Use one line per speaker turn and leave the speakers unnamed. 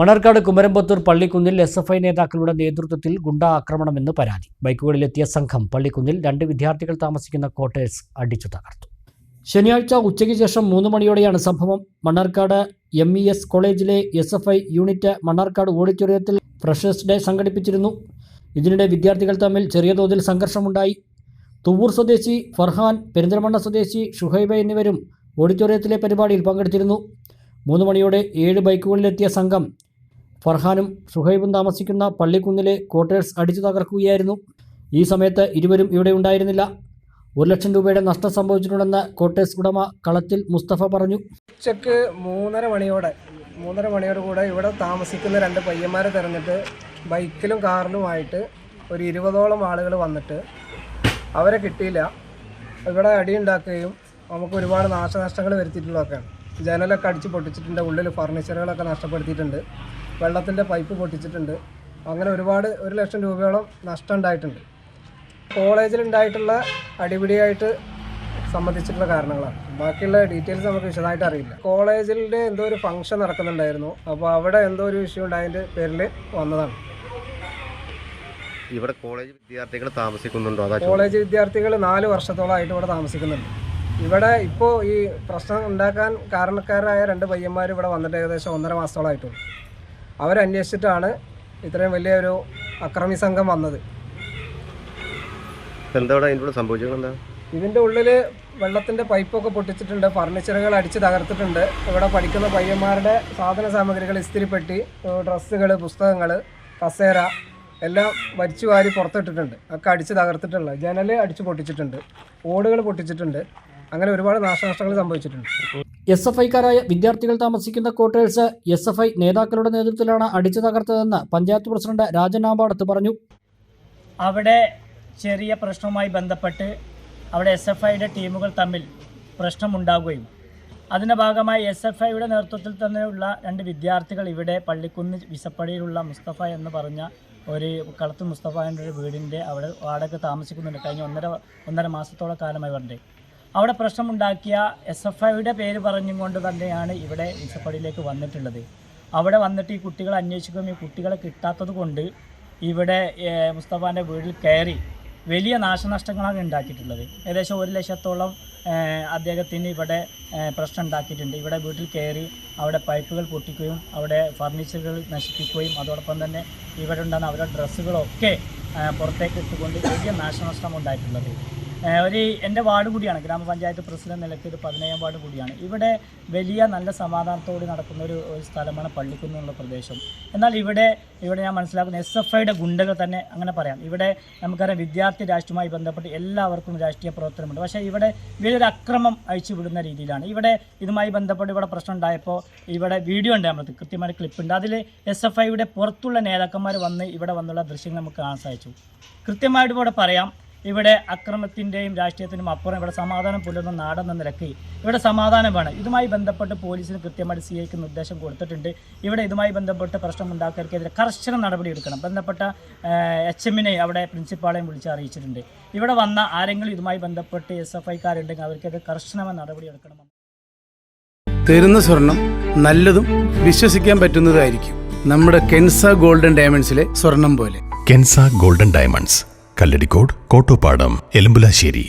മണർക്കാട് കുമരമ്പത്തൂർ പള്ളിക്കുന്നിൽ S F I നേതാക്കളുടെ നേതൃത്വത്തിൽ ഗുണ്ടാ ആക്രമണമെന്ന് പരാതി. ബൈക്കുകളിലെത്തിയ സംഘം പള്ളിക്കുന്നിൽ രണ്ട് വിദ്യാർത്ഥികൾ താമസിക്കുന്ന ക്വാർട്ടേഴ്സ് അടിച്ചു തകർത്തു. ശനിയാഴ്ച ഉച്ചയ്ക്ക് ശേഷം മൂന്ന് മണിയോടെയാണ് സംഭവം. മണ്ണാർക്കാട് എം ഇ എസ് കോളേജിലെ S F I unit Mannarkkad ഓഡിറ്റോറിയത്തിൽ ഫ്രഷേഴ്സ് ഡേ സംഘടിപ്പിച്ചിരുന്നു. ഇതിനിടെ വിദ്യാർത്ഥികൾ തമ്മിൽ ചെറിയ തോതിൽ സംഘർഷമുണ്ടായി. തുവൂർ സ്വദേശി ഫർഹാൻ പെരിന്തൽമണ്ണ സ്വദേശി ഷുഹൈബ എന്നിവരും ഓഡിറ്റോറിയത്തിലെ പരിപാടിയിൽ പങ്കെടുത്തിരുന്നു. മൂന്ന് മണിയോടെ ഏഴ് ബൈക്കുകളിലെത്തിയ സംഘം ഫർഹാനും ഷുഹൈബും താമസിക്കുന്ന പള്ളിക്കുന്നിലെ ക്വാർട്ടേഴ്സ് അടിച്ചു തകർക്കുകയായിരുന്നു. ഈ സമയത്ത് ഇരുവരും ഇവിടെ ഉണ്ടായിരുന്നില്ല. ഒരു ലക്ഷം രൂപയുടെ നഷ്ടം സംഭവിച്ചിട്ടുണ്ടെന്ന് ക്വാർട്ടേഴ്സ് ഉടമ കളത്തിൽ മുസ്തഫ പറഞ്ഞു.
ഉച്ചയ്ക്ക് മൂന്നര മണിയോടെ മൂന്നര മണിയോട് കൂടെ ഇവിടെ താമസിക്കുന്ന രണ്ട് പയ്യന്മാരെ തിരഞ്ഞിട്ട് ബൈക്കിലും കാറിലുമായിട്ട് ഒരു ഇരുപതോളം ആളുകൾ വന്നിട്ട് അവരെ കിട്ടിയില്ല. ഇവിടെ അടിയുണ്ടാക്കുകയും നമുക്ക് ഒരുപാട് നാശനഷ്ടങ്ങൾ വരുത്തിയിട്ടുള്ളതൊക്കെയാണ്. ജനലൊക്കെ അടിച്ച് പൊട്ടിച്ചിട്ടുണ്ട് ഉള്ളിൽ ഫർണിച്ചറുകളൊക്കെ നഷ്ടപ്പെടുത്തിയിട്ടുണ്ട്. വെള്ളത്തിന്റെ പൈപ്പ് പൊട്ടിച്ചിട്ടുണ്ട്. അങ്ങനെ ഒരുപാട് ഒരു ലക്ഷം രൂപയോളം നഷ്ടം ഉണ്ടായിട്ടുണ്ട്. കോളേജിൽ ഉണ്ടായിട്ടുള്ള അടിപിടിയായിട്ട് സംബന്ധിച്ചിട്ടുള്ള കാരണങ്ങളാണ്. ബാക്കിയുള്ള ഡീറ്റെയിൽസ് നമുക്ക് വിശദമായിട്ട് അറിയില്ല. കോളേജിന്റെ എന്തോ ഒരു ഫംഗ്ഷൻ നടക്കുന്നുണ്ടായിരുന്നു. അപ്പോൾ അവിടെ എന്തോ ഒരു ഇഷ്യൂ ഉണ്ടായതിന്റെ പേരിൽ വന്നതാണ്.
ഇവിടെ കോളേജ് വിദ്യാർത്ഥികൾ താമസിക്കുന്നുണ്ടോ? അതോ
കോളേജ് വിദ്യാർത്ഥികൾ നാല് വർഷത്തോളമായിട്ട് ഇവിടെ താമസിക്കുന്നുണ്ട്. ഇവിടെ ഇപ്പോൾ ഈ പ്രശ്നം ഉണ്ടാക്കാൻ കാരണക്കാരായ രണ്ട് പയ്യന്മാർ ഇവിടെ വന്നിട്ട് ഏകദേശം ഒന്നര മാസത്തോളമായിട്ടുള്ളൂ. അവരന്വേഷിച്ചിട്ടാണ് ഇത്രയും വലിയ ഒരു അക്രമി സംഘം വന്നത്.
എന്താ ഉള്ളിൽ വെള്ളത്തിന്റെ കൂടെ സംഭവിച്ചത്? എന്താ
ഇതിന്റെ ഉള്ളിൽ വെള്ളത്തിന്റെ പൈപ്പൊക്കെ പൊട്ടിച്ചിട്ടുണ്ട് ഫർണിച്ചറുകൾ അടിച്ച് തകർത്തിട്ടുണ്ട്. ഇവിടെ പഠിക്കുന്ന പയ്യന്മാരുടെ സാധന സാമഗ്രികൾ ഇസ്തിരിപ്പെട്ടി ഡ്രസ്സുകൾ പുസ്തകങ്ങൾ കസേര എല്ലാം വലിച്ചു വാരി പുറത്തിട്ടിട്ടുണ്ട്. ഒക്കെ അടിച്ച് തകർത്തിട്ടുള്ള ജനൽ അടിച്ച് പൊട്ടിച്ചിട്ടുണ്ട്. ഓടുകൾ പൊട്ടിച്ചിട്ടുണ്ട്. അങ്ങനെ ഒരുപാട് നാശനഷ്ടങ്ങൾ സംഭവിച്ചിട്ടുണ്ട്.
എസ് എഫ് ഐക്കാരായ വിദ്യാർത്ഥികൾ താമസിക്കുന്ന ക്വാർട്ടേഴ്സ് എസ് എഫ് ഐ നേതാക്കളുടെ നേതൃത്വത്തിലാണ് അടിച്ചു തകർത്തതെന്ന് പഞ്ചായത്ത് പ്രസിഡന്റ് രാജൻ ആമ്പാടത്ത് പറഞ്ഞു.
അവിടെ ചെറിയ പ്രശ്നവുമായി ബന്ധപ്പെട്ട് അവിടെ എസ് എഫ് ഐയുടെ ടീമുകൾ തമ്മിൽ പ്രശ്നമുണ്ടാകുകയും അതിന്റെ ഭാഗമായി എസ് എഫ് ഐയുടെ നേതൃത്വത്തിൽ തന്നെയുള്ള രണ്ട് വിദ്യാർത്ഥികൾ ഇവിടെ പള്ളിക്കുന്ന് വിസപ്പടിയിലുള്ള മുസ്തഫ എന്ന് പറഞ്ഞ ഒരു കളത്ത് മുസ്തഫാന്റെ ഒരു വീടിന്റെ അവിടെ വാടക താമസിക്കുന്നുണ്ട്. കഴിഞ്ഞ ഒന്നര ഒന്നര മാസത്തോളം കാലമായി വരണ്ടേ അവിടെ പ്രശ്നമുണ്ടാക്കിയ എസ് എഫ് ഐയുടെ പേര് പറഞ്ഞുകൊണ്ട് തന്നെയാണ് ഇവിടെ വിസപ്പടിയിലേക്ക് വന്നിട്ടുള്ളത്. അവിടെ വന്നിട്ട് ഈ കുട്ടികളെ അന്വേഷിക്കുകയും ഈ കുട്ടികളെ കിട്ടാത്തത് കൊണ്ട് ഇവിടെ മുസ്തഫാന്റെ വീട്ടിൽ കയറി വലിയ നാശനഷ്ടങ്ങളാണ് ഉണ്ടാക്കിയിട്ടുള്ളത്. ഏകദേശം ഒരു ലക്ഷത്തോളം അദ്ദേഹത്തിന് ഇവിടെ പ്രശ്നം ഉണ്ടാക്കിയിട്ടുണ്ട്. ഇവിടെ വീട്ടിൽ കയറി അവിടെ പൈപ്പുകൾ പൊട്ടിക്കുകയും അവിടെ ഫർണിച്ചറുകൾ നശിപ്പിക്കുകയും അതോടൊപ്പം തന്നെ ഇവിടെ ഉണ്ടാകുന്ന അവരുടെ ഡ്രസ്സുകളൊക്കെ പുറത്തേക്ക് ഇട്ടുകൊണ്ട് വലിയ നാശനഷ്ടം ഉണ്ടായിട്ടുള്ളത്. ഒരു എന്റെ വാർഡ് കൂടിയാണ് ഗ്രാമപഞ്ചായത്ത് പ്രസിഡന്റ് നിലയ്ക്ക് ഇത് പതിനേഴാം വാർഡ് കൂടിയാണ്. ഇവിടെ വലിയ നല്ല സമാധാനത്തോടെ നടക്കുന്ന ഒരു ഒരു സ്ഥലമാണ് പള്ളിക്കുന്ന് എന്നുള്ള പ്രദേശം. എന്നാൽ ഇവിടെ ഇവിടെ ഞാൻ മനസ്സിലാക്കുന്ന എസ് എഫ് ഐയുടെ ഗുണ്ടകൾ തന്നെ അങ്ങനെ പറയാം. ഇവിടെ നമുക്കറിയാം വിദ്യാർത്ഥി രാഷ്ട്രീയവുമായി ബന്ധപ്പെട്ട് എല്ലാവർക്കും രാഷ്ട്രീയ പ്രവർത്തനമുണ്ട്. പക്ഷേ ഇവിടെ വലിയൊരു അക്രമം അഴിച്ചുവിടുന്ന രീതിയിലാണ്. ഇവിടെ ഇതുമായി ബന്ധപ്പെട്ട് ഇവിടെ പ്രശ്നം ഉണ്ടായപ്പോൾ ഇവിടെ വീഡിയോ ഉണ്ട് നമ്മൾ കൃത്യമായ ക്ലിപ്പ് ഉണ്ട് അതിൽ എസ് എഫ് ഐയുടെ പുറത്തുള്ള നേതാക്കന്മാർ വന്ന് ഇവിടെ വന്നുള്ള ദൃശ്യങ്ങൾ നമുക്ക് കാണാൻ സാധിച്ചു. കൃത്യമായിട്ട് ഇവിടെ പറയാം ഇവിടെ അക്രമത്തിന്റെയും രാഷ്ട്രീയത്തിനും അപ്പുറം ഇവിടെ സമാധാനം പുലർന്ന നാടെന്ന നിലയ്ക്ക് ഇവിടെ സമാധാനം വേണം ഇതുമായി ബന്ധപ്പെട്ട് പോലീസിന് കൃത്യമായിട്ട് സി ഐക്ക് നിർദ്ദേശം കൊടുത്തിട്ടുണ്ട്. ഇവിടെ ഇതുമായി ബന്ധപ്പെട്ട് പ്രശ്നം ഉണ്ടാക്കിയവർക്കെതിരെ കർശന നടപടി എടുക്കണം. ബന്ധപ്പെട്ട എച്ച് എമ്മിനെ അവിടെ പ്രിൻസിപ്പാളെയും വിളിച്ച് അറിയിച്ചിട്ടുണ്ട്. ഇവിടെ വന്ന ആരെങ്കിലും ഇതുമായി ബന്ധപ്പെട്ട് എസ് എഫ് ഐക്കാരുണ്ടെങ്കിൽ അവർക്കെതിരെ കർശനമായ നടപടി എടുക്കണം
തരുന്ന സ്വർണം നല്ലതും വിശ്വസിക്കാൻ പറ്റുന്നതായിരിക്കും. നമ്മുടെ കെൻസ ഗോൾഡൻ ഡയമണ്ട്സിലെ സ്വർണം പോലെ.
Kensa golden diamonds. Kalladikode Kottopadam Elambulassery.